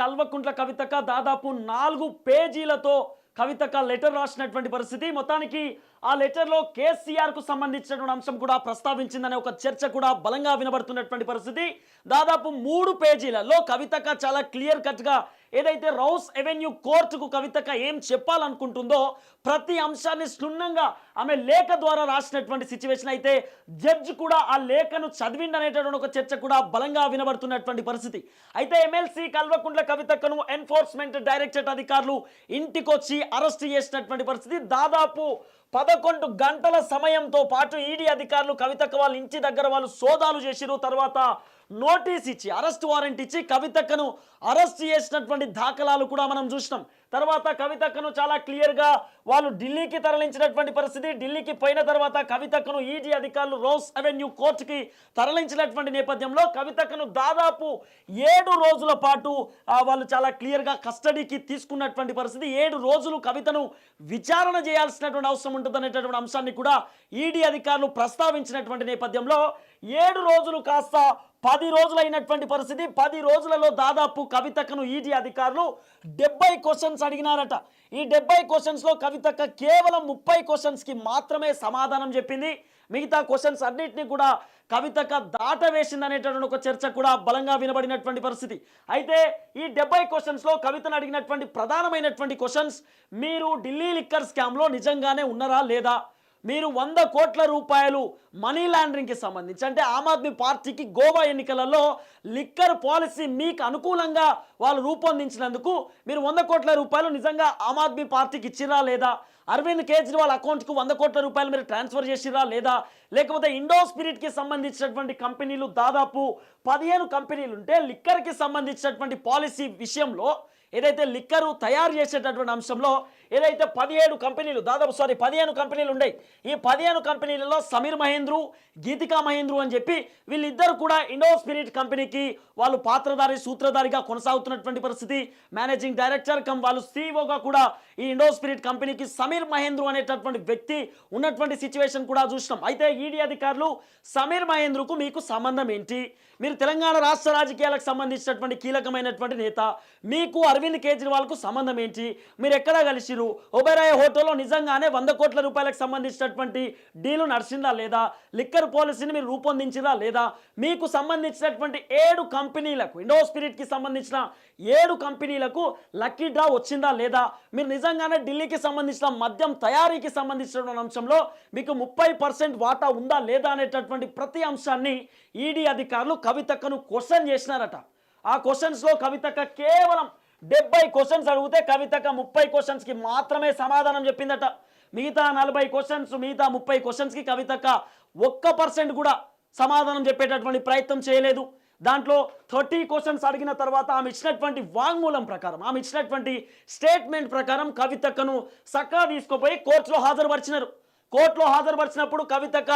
కల్వకుంట్ల కవితక దాదాపు నాలుగు పేజీలతో కవితక లెటర్ రాసినటువంటి పరిస్థితి. మొత్తానికి ఆ లెటర్లో కేసీఆర్కు సంబంధించినటువంటి అంశం కూడా ప్రస్తావించిందనే ఒక చర్చ కూడా బలంగా వినబడుతున్నటువంటి పరిస్థితి. దాదాపు మూడు పేజీలలో కవితక చాలా క్లియర్ కట్గా ఏదైతే రౌస్ ఎవెన్యూ కోర్టుకు కవితక ఏం చెప్పాలనుకుంటుందో ప్రతి అంశాన్ని క్షుణ్ణంగా ఆమె లేఖ ద్వారా రాసినటువంటి సిచ్యువేషన్ అయితే జడ్జి కూడా ఆ లేఖను చదివిండనేటటువంటి ఒక చర్చ కూడా బలంగా వినబడుతున్నటువంటి పరిస్థితి. అయితే ఎమ్మెల్సీ కల్వకుంట్ల కవితకను ఎన్ఫోర్స్మెంట్ డైరెక్టరేట్ అధికారులు ఇంటికొచ్చి అరెస్ట్ చేసినటువంటి పరిస్థితి. దాదాపు పదకొండు గంటల సమయంతో పాటు ఈడీ అధికారులు కవితకు వాళ్ళ ఇంటి దగ్గర వాళ్ళు సోదాలు చేసిరు తర్వాత నోటీస్ ఇచ్చి అరెస్ట్ వారెంట్ ఇచ్చి కవితక్కను అరెస్ట్ చేసినటువంటి దాఖలాలు కూడా మనం చూసినాం. తర్వాత కవితక్కను చాలా క్లియర్గా వాళ్ళు ఢిల్లీకి తరలించినటువంటి పరిస్థితి ఢిల్లీకి పోయిన తర్వాత కవితక్కను ఈడీ అధికారులు రోస్ అవెన్యూ కోర్టుకి తరలించినటువంటి నేపథ్యంలో కవితక్కను దాదాపు ఏడు రోజుల పాటు వాళ్ళు చాలా క్లియర్గా కస్టడీకి తీసుకున్నటువంటి పరిస్థితి. ఏడు రోజులు కవితను విచారణ చేయాల్సినటువంటి అవసరం ఉంటుందనేటటువంటి అంశాన్ని కూడా ఈడీ అధికారులు ప్రస్తావించినటువంటి నేపథ్యంలో ఏడు రోజులు కాస్త పది రోజులైనటువంటి పరిస్థితి. పది రోజులలో దాదాపు కవితక్కను ఈటీ అధికారులు డెబ్బై క్వశ్చన్స్ అడిగినారట. ఈ డెబ్బై క్వశ్చన్స్లో కవితక్క కేవలం ముప్పై క్వశ్చన్స్కి మాత్రమే సమాధానం చెప్పింది. మిగతా క్వశ్చన్స్ అన్నింటినీ కూడా కవితక దాట వేసింది అనేటటువంటి ఒక చర్చ కూడా బలంగా వినబడినటువంటి పరిస్థితి. అయితే ఈ డెబ్బై క్వశ్చన్స్లో కవితను అడిగినటువంటి ప్రధానమైనటువంటి క్వశ్చన్స్ మీరు ఢిల్లీ లిక్కర్ స్కామ్లో నిజంగానే ఉన్నారా లేదా? మీరు వంద కోట్ల రూపాయలు మనీ లాండరింగ్కి సంబంధించి అంటే ఆమ్ ఆద్మీ పార్టీకి గోవా ఎన్నికలలో లిక్కర్ పాలసీ మీకు అనుకూలంగా వాళ్ళు రూపొందించినందుకు మీరు వంద కోట్ల రూపాయలు నిజంగా ఆమ్ ఆద్మీ పార్టీకి ఇచ్చిరా లేదా? అరవింద్ కేజ్రీవాల్ అకౌంట్కు వంద కోట్ల రూపాయలు మీరు ట్రాన్స్ఫర్ చేసిరా లేదా? లేకపోతే ఇండో స్పిరిట్కి సంబంధించినటువంటి కంపెనీలు దాదాపు పదిహేను కంపెనీలు ఉంటే లిక్కర్కి సంబంధించినటువంటి పాలసీ విషయంలో ఏదైతే లిక్కరు తయారు చేసేటటువంటి అంశంలో ఏదైతే పదిహేడు కంపెనీలు దాదాపు సారీ పదిహేను కంపెనీలు ఉన్నాయి ఈ పదిహేను కంపెనీలలో సమీర్ మహేంద్రు గీతికా మహేంద్రు అని చెప్పి వీళ్ళిద్దరు కూడా ఇండో స్పిరిట్ కంపెనీకి వాళ్ళు పాత్రధారి సూత్రధారిగా కొనసాగుతున్నటువంటి పరిస్థితి. మేనేజింగ్ డైరెక్టర్ కమ్ వాళ్ళు సీఈఓగా కూడా ఈ ఇండో స్పిరిట్ కంపెనీకి సమీర్ మహేంద్రు అనేటటువంటి వ్యక్తి ఉన్నటువంటి సిచ్యువేషన్ కూడా చూసినాం. అయితే ఈడీ అధికారులు సమీర్ మహేంద్రుకు మీకు సంబంధం ఏంటి? మీరు తెలంగాణ రాష్ట్ర రాజకీయాలకు సంబంధించినటువంటి కీలకమైనటువంటి నేత మీకు అరవింద్ కేజ్రీవాల్కు సంబంధం ఏంటి? మీరు ఎక్కడ కలిసిరు ఒబెరాయ్ హోటల్లో నిజంగానే వంద కోట్ల రూపాయలకు సంబంధించినటువంటి డీలు నడిచిందా లేదా? లిక్కర్ పాలసీని మీరు రూపొందించినా లేదా? మీకు సంబంధించినటువంటి ఏడు కంపెనీలకు ఇండో స్పిరిట్కి సంబంధించిన ఏడు కంపెనీలకు లక్కీ డ్రా వచ్చిందా లేదా? మీరు నిజంగానే ఢిల్లీకి సంబంధించిన మద్యం తయారీకి సంబంధించిన అంశంలో మీకు ముప్పై పర్సెంట్ వాటా ఉందా లేదా అనేటటువంటి ప్రతి అంశాన్ని ఈడీ అధికారులు కవితక్కను క్వశ్చన్ చేసినారట. ఆ క్వశ్చన్స్లో కవితక్క కేవలం డెబ్బై క్వశ్చన్స్ అడిగితే కవితక ముప్పై క్వశ్చన్స్కి మాత్రమే సమాధానం చెప్పిందట. మిగతా నలభై క్వశ్చన్స్ మిగతా ముప్పై క్వశ్చన్స్కి కవితక్క ఒక్క పర్సెంట్ కూడా సమాధానం చెప్పేటటువంటి ప్రయత్నం చేయలేదు. దాంట్లో థర్టీ క్వశ్చన్స్ అడిగిన తర్వాత ఆమె ఇచ్చినటువంటి వాంగ్మూలం ప్రకారం ఆమె ఇచ్చినటువంటి స్టేట్మెంట్ ప్రకారం కవితక్కను సక్కా తీసుకుపోయి కోర్టులో హాజరుపరిచినారు. కోర్టులో హాజరుపరిచినప్పుడు కవితక్క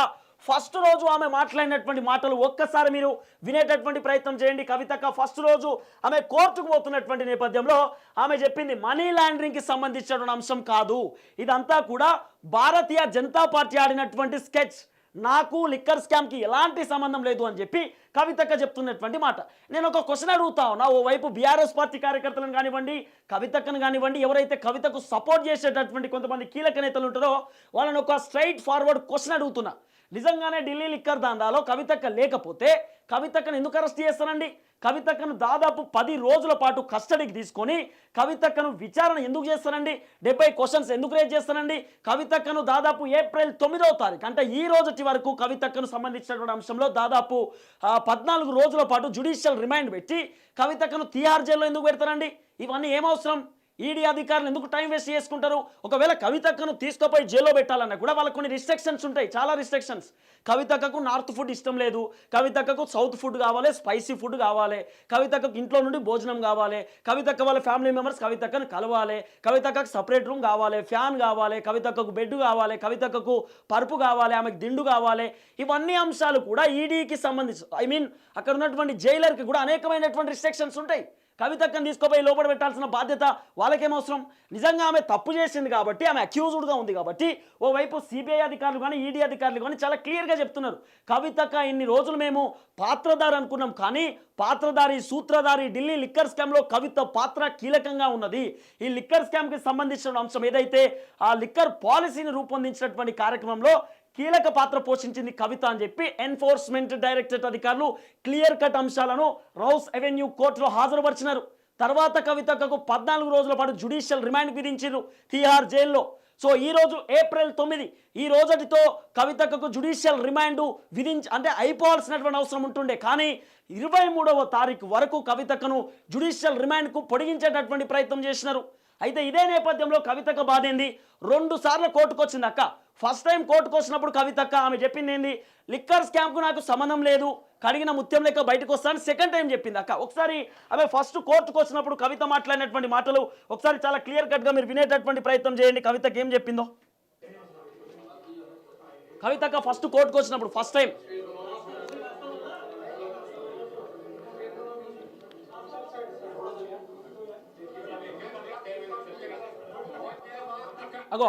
ఫస్ట్ రోజు ఆమె మాట్లాడినటువంటి మాటలు ఒక్కసారి మీరు వినేటటువంటి ప్రయత్నం చేయండి. కవితక్క ఫస్ట్ రోజు ఆమె కోర్టుకు పోతున్నటువంటి నేపథ్యంలో ఆమె చెప్పింది మనీ లాండరింగ్కి సంబంధించినటువంటి అంశం కాదు. ఇదంతా కూడా భారతీయ జనతా పార్టీ ఆడినటువంటి స్కెచ్. నాకు లిక్కర్ స్కామ్కి ఎలాంటి సంబంధం లేదు అని చెప్పి కవితక్క చెప్తున్నటువంటి మాట. నేను ఒక క్వశ్చన్ అడుగుతా ఉన్నా. ఓవైపు బీఆర్ఎస్ పార్టీ కార్యకర్తలను కానివ్వండి కవితక్కను కానివ్వండి ఎవరైతే కవితకు సపోర్ట్ చేసేటటువంటి కొంతమంది కీలక నేతలు ఉంటారో వాళ్ళని ఒక స్ట్రైట్ ఫార్వర్డ్ క్వశ్చన్ అడుగుతున్నా. నిజంగానే ఢిల్లీ లిక్కర్ దందాలో కవితక్క లేకపోతే కవితక్కను ఎందుకు అరెస్ట్ చేస్తారండి? కవితక్కను దాదాపు పది రోజుల పాటు కస్టడీకి తీసుకొని కవితక్కను విచారణ ఎందుకు చేస్తారండి? డెబ్బై క్వశ్చన్స్ ఎందుకు రేజ్ చేస్తారండి? కవితక్కను దాదాపు ఏప్రిల్ తొమ్మిదవ తారీఖు అంటే ఈ రోజుటి వరకు కవితక్కను సంబంధించినటువంటి అంశంలో దాదాపు పద్నాలుగు రోజుల పాటు జుడిషియల్ రిమైండ్ పెట్టి కవితక్కను తీహార్ జైల్లో ఎందుకు పెడతారండి? ఇవన్నీ ఏమవసరం ఈడీ అధికారులు ఎందుకు టైం వేస్ట్ చేసుకుంటారు? ఒకవేళ కవితక్కను తీసుకుపోయి జైల్లో పెట్టాలన్నా కూడా వాళ్ళకు కొన్ని రిస్ట్రిక్షన్స్ ఉంటాయి చాలా రిస్ట్రిక్షన్స్ కవితక్కకు నార్త్ ఫుడ్ ఇష్టం లేదు కవితక్కకు సౌత్ ఫుడ్ కావాలి స్పైసీ ఫుడ్ కావాలి కవితక్కకు ఇంట్లో నుండి భోజనం కావాలి కవితక్క వాళ్ళ ఫ్యామిలీ మెంబర్స్ కవితక్కను కలవాలి కవితక్కకు సపరేట్ రూమ్ కావాలి ఫ్యాన్ కావాలి కవితక్కకు బెడ్ కావాలి కవితక్కకు పరుపు కావాలి ఆమెకు దిండు కావాలి. ఇవన్నీ అంశాలు కూడా ఈడీకి సంబంధించి ఐ మీన్ అక్కడ ఉన్నటువంటి జైలర్కి కూడా అనేకమైనటువంటి రిస్ట్రిక్షన్స్ ఉంటాయి. కవితక్కని తీసుకుపోయి లోపల పెట్టాల్సిన బాధ్యత వాళ్ళకేమవసరం నిజంగా ఆమె తప్పు చేసింది కాబట్టి ఆమె అక్యూజ్డ్గా ఉంది కాబట్టి ఓవైపు సిబిఐ అధికారులు కానీ ఈడీ అధికారులు కానీ చాలా క్లియర్గా చెప్తున్నారు. కవితక్క ఇన్ని రోజులు మేము పాత్రధారి అనుకున్నాం కానీ పాత్రధారి సూత్రధారి ఢిల్లీ లిక్కర్ స్కామ్లో కవిత పాత్ర కీలకంగా ఉన్నది. ఈ లిక్కర్ స్కామ్కి సంబంధించిన అంశం ఏదైతే ఆ లిక్కర్ పాలసీని రూపొందించినటువంటి కార్యక్రమంలో కీలక పాత్ర పోషించింది కవిత అని చెప్పి ఎన్ఫోర్స్మెంట్ డైరెక్టరేట్ అధికారులు క్లియర్ కట్ అంశాలను రౌస్ అవెన్యూ కోర్టులో హాజరుపరిచినారు. తర్వాత కవితకు పద్నాలుగు రోజుల పాటు జుడిషియల్ రిమాండ్ విధించారు తీహార్ జైల్లో. సో ఈ రోజు ఏప్రిల్ తొమ్మిది ఈ రోజుటితో కవితకు జుడిషియల్ రిమాండ్ విధించి అంటే అయిపోవాల్సినటువంటి అవసరం ఉంటుండే. కానీ ఇరవై మూడవ తారీఖు వరకు కవితకను జుడిషియల్ రిమాండ్కు పొడిగించేటటువంటి ప్రయత్నం చేసినారు. అయితే ఇదే నేపథ్యంలో కవితకు బాధింది. రెండు సార్లు కోర్టుకు వచ్చింది అక్క ఫస్ట్ టైం కోర్టుకు వచ్చినప్పుడు కవితక్క ఆమె చెప్పింది ఏంది? లిక్కర్ స్కామ్కు నాకు సంబంధం లేదు కడిగిన ముత్యం లెక్క బయటకు వస్తాను సెకండ్ టైం చెప్పింది అక్క. ఒకసారి ఆమె ఫస్ట్ కోర్టుకు వచ్చినప్పుడు కవిత మాట్లాడినటువంటి మాటలు ఒకసారి చాలా క్లియర్ కట్గా మీరు వినేటటువంటి ప్రయత్నం చేయండి. కవితకి ఏం చెప్పిందో? కవితక్క ఫస్ట్ కోర్టుకు వచ్చినప్పుడు ఫస్ట్ టైం అగో.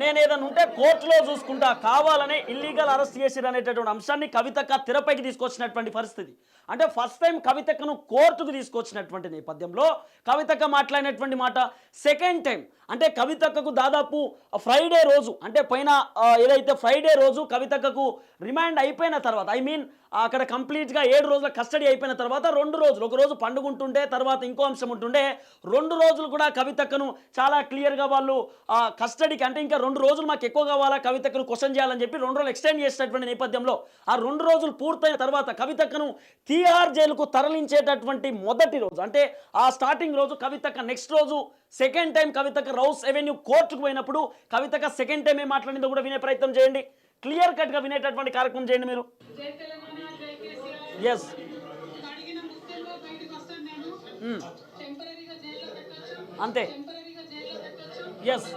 నేను ఏదైనా ఉంటే కోర్టులో చూసుకుంటా. కావాలనే ఇల్లీగల్ అరెస్ట్ చేసిరు అనేటటువంటి అంశాన్ని కవితక్క తెరపైకి తీసుకొచ్చినటువంటి పరిస్థితి. అంటే ఫస్ట్ టైం కవితక్కను కోర్టుకు తీసుకొచ్చినటువంటి నేపథ్యంలో కవితక్క మాట్లాడినటువంటి మాట సెకండ్ టైం అంటే కవితక్కకు దాదాపు ఫ్రైడే రోజు అంటే పైన ఏదైతే ఫ్రైడే రోజు కవితక్కకు రిమాండ్ అయిపోయిన తర్వాత ఐ మీన్ అక్కడ కంప్లీట్గా ఏడు రోజుల కస్టడీ అయిపోయిన తర్వాత రెండు రోజులు ఒక రోజు పండుగ ఉంటుండే తర్వాత ఇంకో అంశం ఉంటుండే రెండు రోజులు కూడా కవితక్కను చాలా క్లియర్గా వాళ్ళు ఆ కస్టడీకి అంటే ఇంకా రెండు రోజులు మాకు ఎక్కువ కావాలా కవితక్కను క్వశ్చన్ చేయాలని చెప్పి రెండు రోజులు ఎక్స్టెండ్ చేసినటువంటి నేపథ్యంలో ఆ రెండు రోజులు పూర్తయిన తర్వాత కవితక్కను తీహార్ జైలుకు తరలించేటటువంటి మొదటి రోజు అంటే ఆ స్టార్టింగ్ రోజు కవితక్క నెక్స్ట్ రోజు సెకండ్ టైం కవితక్క రౌస్ ఎవెన్యూ కోర్టుకు పోయినప్పుడు కవితక్క సెకండ్ టైం ఏం మాట్లాడిందో కూడా వినే ప్రయత్నం చేయండి. క్లియర్ కట్గా వినేటటువంటి కార్యక్రమం చేయండి మీరు. ఎస్ టెంపరీగా పెట్టొచ్చు. అంతే. టెంపరీగా ఎస్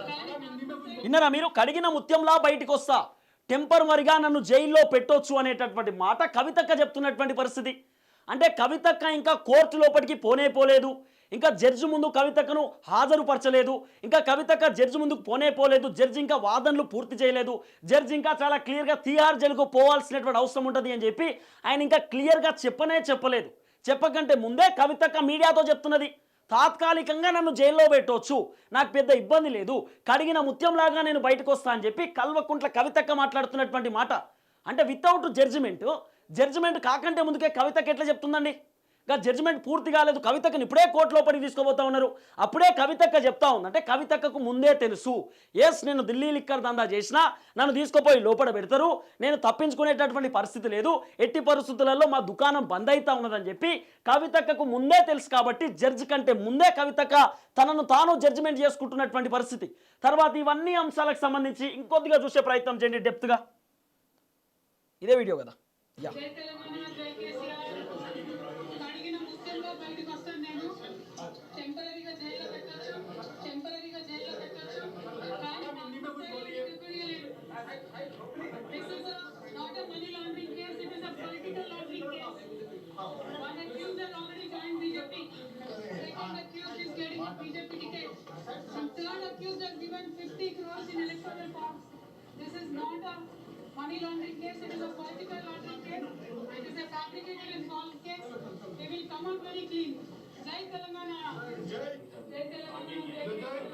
విన్నారా మీరు? కడిగిన ముత్యంలా బయటికి వస్తా. టెంపరవరిగా నన్ను జైల్లో పెట్టొచ్చు అనేటటువంటి మాట కవితక్క చెప్తున్నటువంటి పరిస్థితి. అంటే కవితక్క ఇంకా కోర్టు లోపలికి పోనే పోలేదు. ఇంకా జడ్జి ముందు కవితకను హాజరుపరచలేదు. ఇంకా కవితక్క జడ్జి ముందుకు పోనే పోలేదు. జడ్జి ఇంకా వాదనలు పూర్తి చేయలేదు. జడ్జి ఇంకా చాలా క్లియర్గా తీహార్ జైలుకు పోవాల్సినటువంటి అవసరం ఉంటుంది అని చెప్పి ఆయన ఇంకా క్లియర్గా చెప్పనే చెప్పలేదు. చెప్పకంటే ముందే కవితక్క మీడియాతో చెప్తున్నది. తాత్కాలికంగా నన్ను జైల్లో పెట్టవచ్చు నాకు పెద్ద ఇబ్బంది లేదు. కడిగిన ముత్యంలాగా నేను బయటకు వస్తా అని చెప్పి కల్వకుంట్ల కవితక్క మాట్లాడుతున్నటువంటి మాట. అంటే వితౌట్ జడ్జిమెంట్ జడ్జిమెంట్ కాకంటే ముందుకే కవితకి ఎట్లా చెప్తుందండి? ఇంకా జడ్జిమెంట్ పూర్తి కాలేదు. కవితకుని ఇప్పుడే కోర్టు లోపలికి తీసుకోబోతా ఉన్నారు. అప్పుడే కవితక్క చెప్తా ఉంది. అంటే కవితక్కకు ముందే తెలుసు. ఎస్ నేను ఢిల్లీ లిక్కర్ దందా చేసినా నన్ను తీసుకుపోయి లోపల పెడతారు. నేను తప్పించుకునేటటువంటి పరిస్థితి లేదు. ఎట్టి పరిస్థితులలో మా దుకాణం బంద్ అవుతా ఉన్నదని చెప్పి కవితక్కకు ముందే తెలుసు కాబట్టి జడ్జి కంటే ముందే కవితక్క తనను తాను జడ్జిమెంట్ చేసుకుంటున్నటువంటి పరిస్థితి. తర్వాత ఇవన్నీ అంశాలకు సంబంధించి ఇంకొద్దిగా చూసే ప్రయత్నం చేయండి డెప్త్గా ఇదే వీడియో కదా. Yeah తిరగలేదు this is not a money laundering case it is a political laundering case One accused has already joined BJP. Second accused is getting a BJP ticket. And third accused has given 50 crores in electoral bonds. This is not a money laundering case, it is a political laundering case. It is a fabricated and false case. They will come out very clean. Jai Telangana. Jai Telangana. Jai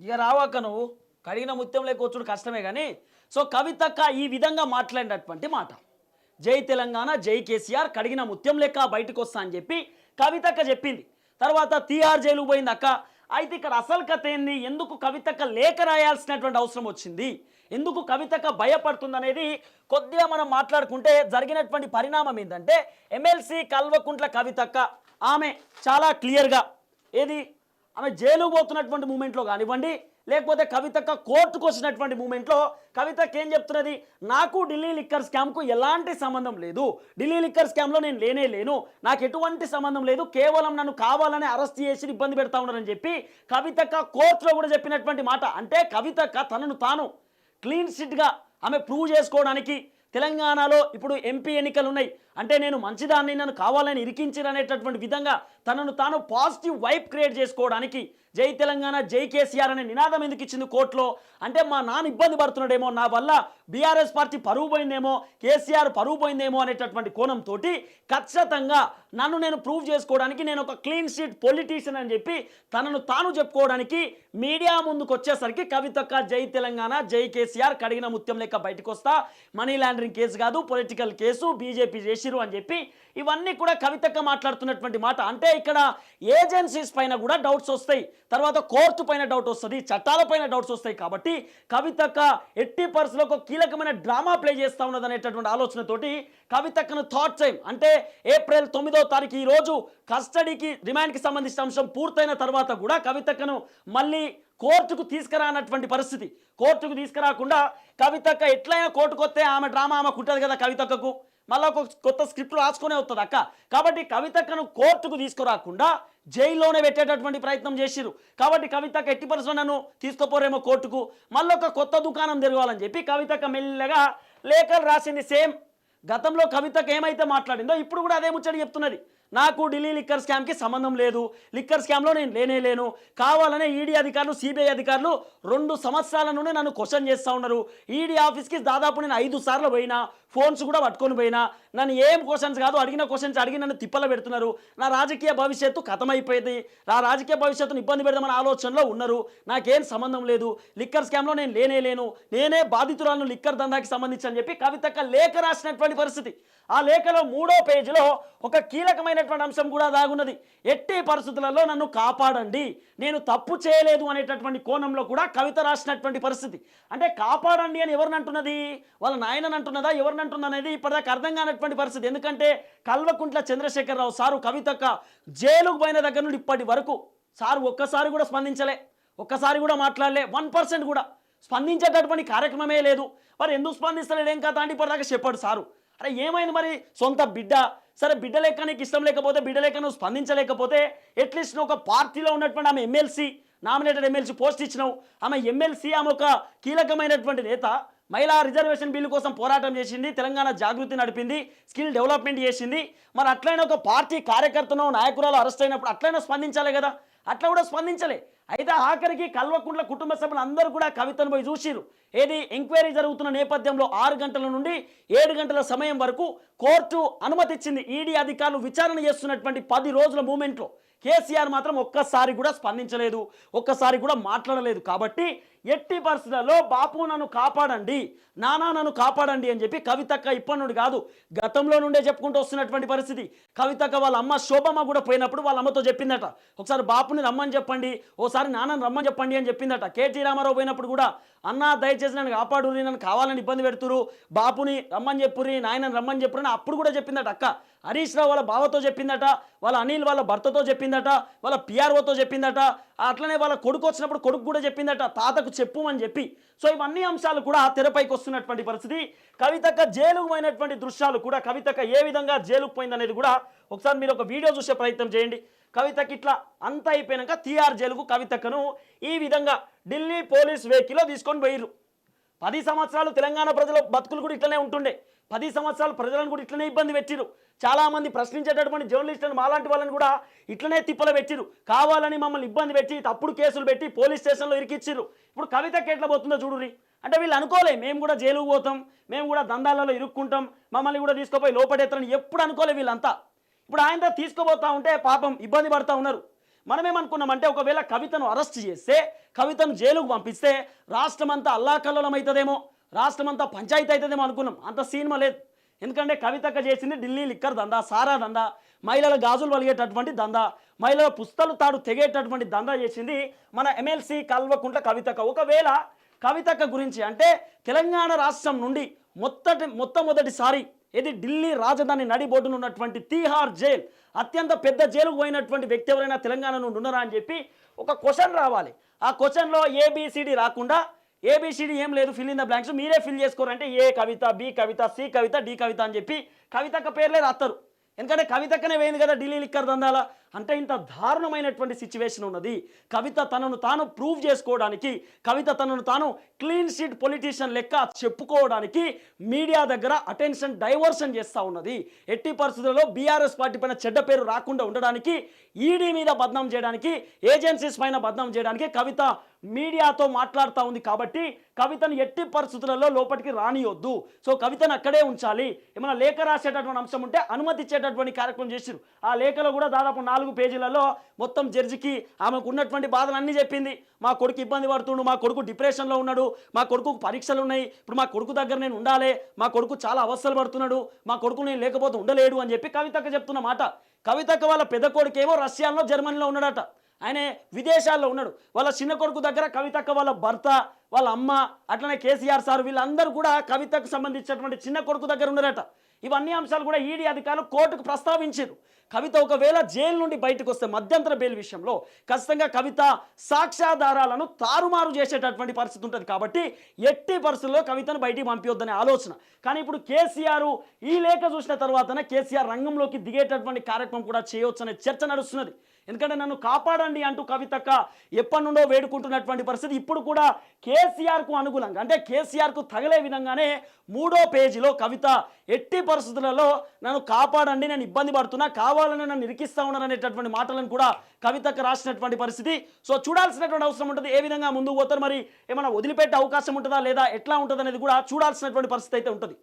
ఇక రావాక నువ్వు కడిగిన ముత్యం లేకొచ్చుడు కష్టమే కానీ. So కవితక్క ఈ విధంగా మాట్లాడినటువంటి మాట. జై తెలంగాణ జై కేసీఆర్ కడిగిన ముత్యం లెక్క బయటకు వస్తా అని చెప్పి కవితక్క చెప్పింది. తర్వాత తీహార్ జైలు పోయింది అక్క. అయితే ఇక్కడ అసలు కథ ఏంది? ఎందుకు కవితక్క లేఖ రాయాల్సినటువంటి అవసరం వచ్చింది? ఎందుకు కవితక్క భయపడుతుందనేది కొద్దిగా మనం మాట్లాడుకుంటే జరిగినటువంటి పరిణామం ఏంటంటే ఎమ్మెల్సీ కల్వకుంట్ల కవితక్క ఆమె చాలా క్లియర్గా ఏది? ఆమె జైలుకు పోతున్నటువంటి మూమెంట్లో కానివ్వండి లేకపోతే కవితక్క కోర్టుకు వచ్చినటువంటి మూమెంట్లో కవితకి ఏం చెప్తున్నది? నాకు ఢిల్లీ లిక్కర్ స్కామ్కు ఎలాంటి సంబంధం లేదు. ఢిల్లీ లిక్కర్ స్కామ్లో నేను లేనే లేను. నాకు ఎటువంటి సంబంధం లేదు. కేవలం నన్ను కావాలని అరెస్ట్ చేసి ఇబ్బంది పెడతా ఉన్నారని చెప్పి కవితక్క కోర్టులో కూడా చెప్పినటువంటి మాట. అంటే కవితక్క తనను తాను క్లీన్ చిట్గా ఆమె ప్రూవ్ చేసుకోవడానికి తెలంగాణలో ఇప్పుడు ఎంపీ ఎన్నికలు ఉన్నాయి. అంటే నేను మంచిదాన్ని నన్ను కావాలని ఇరికించిరనేటటువంటి విధంగా తనను తాను పాజిటివ్ వైప్ క్రియేట్ చేసుకోవడానికి జై తెలంగాణ జై కేసీఆర్ అనే నినాదం ఎందుకు ఇచ్చింది కోర్టులో? అంటే మా నాన్న ఇబ్బంది పడుతున్నాడేమో నా వల్ల బీఆర్ఎస్ పార్టీ పరువు పోయిందేమో కేసీఆర్ పరువు పోయిందేమో అనేటటువంటి కోణంతో ఖచ్చితంగా నన్ను నేను ప్రూవ్ చేసుకోవడానికి నేను ఒక క్లీన్ షీట్ పొలిటీషియన్ అని చెప్పి తనను తాను చెప్పుకోవడానికి మీడియా ముందుకు వచ్చేసరికి కవితక్క జై తెలంగాణ జై కేసీఆర్ కడిగిన ముత్యం లెక్క బయటకు వస్తా మనీ లాండరింగ్ కేసు కాదు పొలిటికల్ కేసు బీజేపీ చేసి ఇచ్చిరు అని చెప్పి ఇవన్నీ కూడా కవితక్క మాట్లాడుతున్నటువంటి మాట. అంటే ఇక్కడ ఏజెన్సీస్ పైన కూడా డౌట్స్ వస్తాయి. తర్వాత కోర్టు పైన డౌట్ వస్తుంది చట్టాల పైన డౌట్స్ వస్తాయి కాబట్టి కవితక్క ఎట్టి పరిస్థితుల్లో ఒక కీలకమైన డ్రామా ప్లే చేస్తా ఉన్నది అనేటటువంటి ఆలోచనతోటి కవితక్కను థాట్ టైం అంటే ఏప్రిల్ తొమ్మిదో తారీఖు ఈ రోజు కస్టడీకి రిమాండ్కి సంబంధించిన అంశం పూర్తయిన తర్వాత కూడా కవితక్కను మళ్ళీ కోర్టుకు తీసుకురానటువంటి పరిస్థితి. కోర్టుకు తీసుకురాకుండా కవితక్క ఎట్లయినా కోర్టుకు వస్తే ఆమె డ్రామా ఆమె ఉంటుంది కదా కవితక్కకు. మళ్ళీ ఒక కొత్త స్క్రిప్ట్ రాసుకునే వస్తుంది అక్క. కాబట్టి కవితక్కను కోర్టుకు తీసుకురాకుండా జైల్లోనే పెట్టేటటువంటి ప్రయత్నం చేసిరు కాబట్టి కవితక్క ఎట్టి పరిశ్రమను నన్ను తీసుకుపోరేమో కోర్టుకు. మళ్ళీ ఒక కొత్త దుకాణం తిరగాలని చెప్పి కవితక్క మెల్లగా లేఖలు రాసింది సేమ్. గతంలో కవితకు ఏమైతే మాట్లాడిందో ఇప్పుడు కూడా అదే ముచ్చడి చెప్తున్నది. నాకు ఢిల్లీ లిక్కర్ స్కామ్కి సంబంధం లేదు. లిక్కర్ స్కామ్లో నేను లేనే లేను. కావాలనే ఈడీ అధికారులు సిబిఐ అధికారులు రెండు సంవత్సరాల నుండి నన్ను క్వశ్చన్ చేస్తూ ఉన్నారు. ఈడీ ఆఫీస్కి దాదాపు నేను ఐదు సార్లు పోయినా. ఫోన్స్ కూడా పట్టుకొని పోయినా నన్ను ఏం క్వశ్చన్స్ కాదు అడిగిన క్వశ్చన్స్ అడిగి నన్ను తిప్పల పెడుతున్నారు. నా రాజకీయ భవిష్యత్తు కథమైపోయింది. నా రాజకీయ భవిష్యత్తును ఇబ్బంది పెడదామని ఆలోచనలో ఉన్నారు. నాకేం సంబంధం లేదు. లిక్కర్ స్కామ్లో నేను లేనే లేను. నేనే బాధితురాలను లిక్కర్ దందాకి సంబంధించి అని చెప్పి కవితక్క లేఖ రాసినటువంటి పరిస్థితి. ఆ లేఖలో మూడో పేజీలో ఒక కీలకమైనటువంటి అంశం కూడా దాగున్నది. ఎట్టి పరిస్థితులలో నన్ను కాపాడండి. నేను తప్పు చేయలేదు అనేటటువంటి కోణంలో కూడా కవిత రాసినటువంటి పరిస్థితి. అంటే కాపాడండి అని ఎవరిని అంటున్నది? వాళ్ళ నాయనని అంటున్నదా? ఎవరిని అంటున్నది అనేది ఇప్పటిదాకా అర్థం కానటువంటి పరిస్థితి. ఎందుకంటే కల్వకుంట్ల చంద్రశేఖరరావు సారు కవితక్క జైలుకు పోయిన దగ్గర నుండి ఇప్పటి వరకు సారు ఒక్కసారి కూడా స్పందించలే. ఒక్కసారి కూడా మాట్లాడలే. వన్ పర్సెంట్ కూడా. స్పందించేటటువంటి కార్యక్రమమే లేదు. మరి ఎందుకు స్పందిస్తలేడు? ఏం కదా అంటే ఇప్పటిదాకా చెప్పాడు సారు. అరే ఏమైంది మరి? సొంత బిడ్డ. సరే బిడ్డ లెక్క నీకు ఇష్టం లేకపోతే బిడ్డ లెక్క నువ్వు స్పందించలేకపోతే అట్లీస్ట్ నువ్వు ఒక పార్టీలో ఉన్నటువంటి ఆమె ఎమ్మెల్సీ నామినేటెడ్ ఎమ్మెల్సీ పోస్ట్ ఇచ్చినావు. ఆమె ఎమ్మెల్సీ ఆమె ఒక కీలకమైనటువంటి నేత. మహిళా రిజర్వేషన్ బిల్లు కోసం పోరాటం చేసింది తెలంగాణ జాగృతి నడిపింది స్కిల్ డెవలప్మెంట్ చేసింది. మరి అట్లైన ఒక పార్టీ కార్యకర్తను నాయకురాలు అరెస్ట్ అయినప్పుడు అట్లైనా స్పందించాలి కదా? అట్లా కూడా స్పందించలే. అయితే ఆఖరికి కల్వకుంట్ల కుటుంబ సభ్యులు అందరూ కూడా కవితను పోయి చూసిరు ఏది ఎంక్వైరీ జరుగుతున్న నేపథ్యంలో ఆరు గంటల నుండి ఏడు గంటల సమయం వరకు కోర్టు అనుమతిచ్చింది ఈడీ అధికారులు విచారణ చేస్తున్నటువంటి పది రోజుల మూమెంట్లో. కేసీఆర్ మాత్రం ఒక్కసారి కూడా స్పందించలేదు ఒక్కసారి కూడా మాట్లాడలేదు. కాబట్టి ఎట్టి పరిస్థితుల్లో బాపు నన్ను కాపాడండి నానా నన్ను కాపాడండి అని చెప్పి కవితక్క ఇప్పటి నుండి కాదు గతంలో నుండే చెప్పుకుంటూ వస్తున్నటువంటి పరిస్థితి. కవితక్క వాళ్ళ అమ్మ శోభమ్మ కూడా పోయినప్పుడు వాళ్ళ అమ్మతో చెప్పిందట ఒకసారి బాపుని రమ్మని చెప్పండి ఓసారి నాన్నని రమ్మని చెప్పండి అని చెప్పిందట. కేటీ రామారావు పోయినప్పుడు కూడా అన్న దయచేసి నన్ను కాపాడు నన్ను కావాలని ఇబ్బంది పెడుతురు బాపుని రమ్మని చెప్పురి నాయనని రమ్మని చెప్పురు అని అప్పుడు కూడా చెప్పిందట అక్క. హరీష్ రావు వాళ్ళ బావతో చెప్పిందట వాళ్ళ అనిల్ వాళ్ళ భర్తతో చెప్పిందట వాళ్ళ పిఆర్ఓతో చెప్పిందట అట్లనే వాళ్ళ కొడుకు వచ్చినప్పుడు కొడుకు కూడా చెప్పిందట తాతకు చెప్పు అని చెప్పి. సో ఇవన్నీ అంశాలు కూడా తెరపైకి వస్తున్నటువంటి పరిస్థితి. కవితక జైలుకు పోయినటువంటి దృశ్యాలు కూడా కవితక ఏ విధంగా జైలుకు పోయిందనేది కూడా ఒకసారి మీరు ఒక వీడియో చూసే ప్రయత్నం చేయండి. కవితకి ఇట్లా అంతా అయిపోయినాక తీఆర్ జైలుకు కవితకను ఈ విధంగా ఢిల్లీ పోలీస్ వెహికల్లో తీసుకొని పోయిర్రు. పది సంవత్సరాలు తెలంగాణ ప్రజల బతుకులు కూడా ఇట్లనే ఉంటుండే. పది సంవత్సరాలు ప్రజలను కూడా ఇట్లనే ఇబ్బంది పెట్టిరు చాలామంది ప్రశ్నించేటటువంటి జర్నలిస్టులను మాలాంటి వాళ్ళని కూడా ఇట్లనే తిప్పలు పెట్టిరు కావాలని మమ్మల్ని ఇబ్బంది పెట్టి తప్పుడు కేసులు పెట్టి పోలీస్ స్టేషన్లో ఇరికిచ్చిర్రు. ఇప్పుడు కవితకి ఎట్లా పోతుందో చూడురి అంటే వీళ్ళు అనుకోలే మేము కూడా జైలుకు పోతాం మేము కూడా దందాలలో ఇరుక్కుంటాం మమ్మల్ని కూడా తీసుకుపోయి లోపడేస్తారని ఎప్పుడు అనుకోలే వీళ్ళంతా. ఇప్పుడు ఆయన తీసుకుపోతా ఉంటే పాపం ఇబ్బంది పడతా ఉన్నారు. మనమేమనుకున్నామంటే ఒకవేళ కవితను అరెస్ట్ చేస్తే కవితను జైలుకు పంపిస్తే రాష్ట్రం అంతా అల్లాకల్లోలం అవుతుందేమో రాష్ట్రం అంతా పంచాయతీ అవుతుందేమో అనుకున్నాం. అంత సినిమా లేదు. ఎందుకంటే కవితక్క చేసింది ఢిల్లీ లిక్కర్ దందా సారా దందా మహిళల గాజులు వలిగేటటువంటి దందా మహిళల పుస్తలు తాడు తెగేటటువంటి దందా చేసింది మన ఎమ్మెల్సీ కల్వకుంట కవితక్క. ఒకవేళ కవితక్క గురించి అంటే తెలంగాణ రాష్ట్రం నుండి మొత్తటి మొట్టమొదటిసారి ఇది ఢిల్లీ రాజధాని నడిబొడ్డున ఉన్నటువంటి తీహార్ జైల్ అత్యంత పెద్ద జైలుకు పోయినటువంటి వ్యక్తి ఎవరైనా తెలంగాణ నుండి ఉన్నారా అని చెప్పి ఒక క్వశ్చన్ రావాలి. ఆ క్వశ్చన్లో ఏబిసిడి రాకుండా ఏబిసిడి ఏం లేదు ఫిల్ ఇన్ ద బ్లాంక్స్ మీరే fill చేసుకోరంటే A Kavitha B Kavitha C Kavitha D Kavitha అని చెప్పి కవితక్క పేర్లే రాస్తారు ఎందుకంటే కవితక్కనే వేయింది కదా ఢిల్లీ లిక్కర్ దందాల. అంటే ఇంత దారుణమైనటువంటి సిచ్యువేషన్ ఉన్నది. కవిత తనను తాను ప్రూవ్ చేసుకోవడానికి కవిత తనను తాను క్లీన్ షీట్ పొలిటీషియన్ లెక్క చెప్పుకోవడానికి మీడియా దగ్గర అటెన్షన్ డైవర్షన్ చేస్తూ ఉన్నది. ఎట్టి పరిస్థితుల్లో బీఆర్ఎస్ పార్టీ పైన చెడ్డ పేరు రాకుండా ఉండడానికి ఈడీ మీద బద్నాం చేయడానికి ఏజెన్సీస్ పైన బద్నాం చేయడానికి కవిత మీడియాతో మాట్లాడుతూ ఉంది కాబట్టి కవితను ఎట్టి పరిస్థితులలో లోపలికి రానియొద్దు. సో కవితను అక్కడే ఉంచాలి. ఏమైనా లేఖ రాసేటటువంటి అంశం ఉంటే అనుమతి ఇచ్చేటటువంటి కార్యక్రమం చేసిరు ఆ లేఖలో కూడా దాదాపు నాలుగు పేజీలలో మొత్తం జడ్జికి ఆమెకు ఉన్నటువంటి బాధలన్నీ చెప్పింది. మా కొడుకు ఇబ్బంది పడుతుండు మా కొడుకు డిప్రెషన్లో ఉన్నాడు మా కొడుకు పరీక్షలు ఉన్నాయి ఇప్పుడు మా కొడుకు దగ్గర నేను ఉండాలి మా కొడుకు చాలా అవస్థలు పడుతున్నాడు మా కొడుకు నేను లేకపోతే ఉండలేడు అని చెప్పి కవితక్క చెప్తున్న మాట. కవితక్క వాళ్ళ పెద్ద కొడుకేమో రష్యాలో జర్మనీలో ఉన్నాడట. ఆయన విదేశాల్లో ఉన్నాడు. వాళ్ళ చిన్న కొడుకు దగ్గర కవితక్క వాళ్ళ భర్త వాళ్ళ అమ్మ అట్లనే కేసీఆర్ సార్ వీళ్ళందరూ కూడా కవితకు సంబంధించినటువంటి చిన్న కొడుకు దగ్గర ఉన్నారట. ఇవన్నీ అంశాలు కూడా ఈడీ అధికారులు కోర్టుకు ప్రస్తావించారు. కవిత ఒకవేళ జైలు నుండి బయటకు వస్తే మధ్యంతర బెయిల్ విషయంలో ఖచ్చితంగా కవిత సాక్ష్యాధారాలను తారుమారు చేసేటటువంటి పరిస్థితి ఉంటుంది కాబట్టి ఎట్టి పరిస్థితుల్లో కవితను బయటికి పంపించొద్దనే ఆలోచన. కానీ ఇప్పుడు కేసీఆర్ ఈ లేఖ చూసిన తర్వాతనే కేసీఆర్ రంగంలోకి దిగేటటువంటి కార్యక్రమం కూడా చేయొచ్చనే చర్చ నడుస్తున్నది. ఎందుకంటే నన్ను కాపాడండి అంటూ కవితక్క ఎప్పటి నుండో వేడుకుంటున్నటువంటి పరిస్థితి ఇప్పుడు కూడా కేసీఆర్కు అనుగుణంగా అంటే కేసీఆర్కు తగిలే విధంగానే మూడో పేజీలో కవిత ఎట్టి పరిస్థితులలో నన్ను కాపాడండి నేను ఇబ్బంది పడుతున్నా కావాలని నన్ను ఇరికిస్తా ఉన్నారనేటటువంటి మాటలను కూడా కవితక్క రాసినటువంటి పరిస్థితి. సో చూడాల్సినటువంటి అవసరం ఉంటుంది ఏ విధంగా ముందుకు పోతారు మరి ఏమైనా వదిలిపెట్టే అవకాశం ఉంటుందా లేదా ఎట్లా ఉంటుంది అనేది కూడా చూడాల్సినటువంటి పరిస్థితి అయితే ఉంటుంది.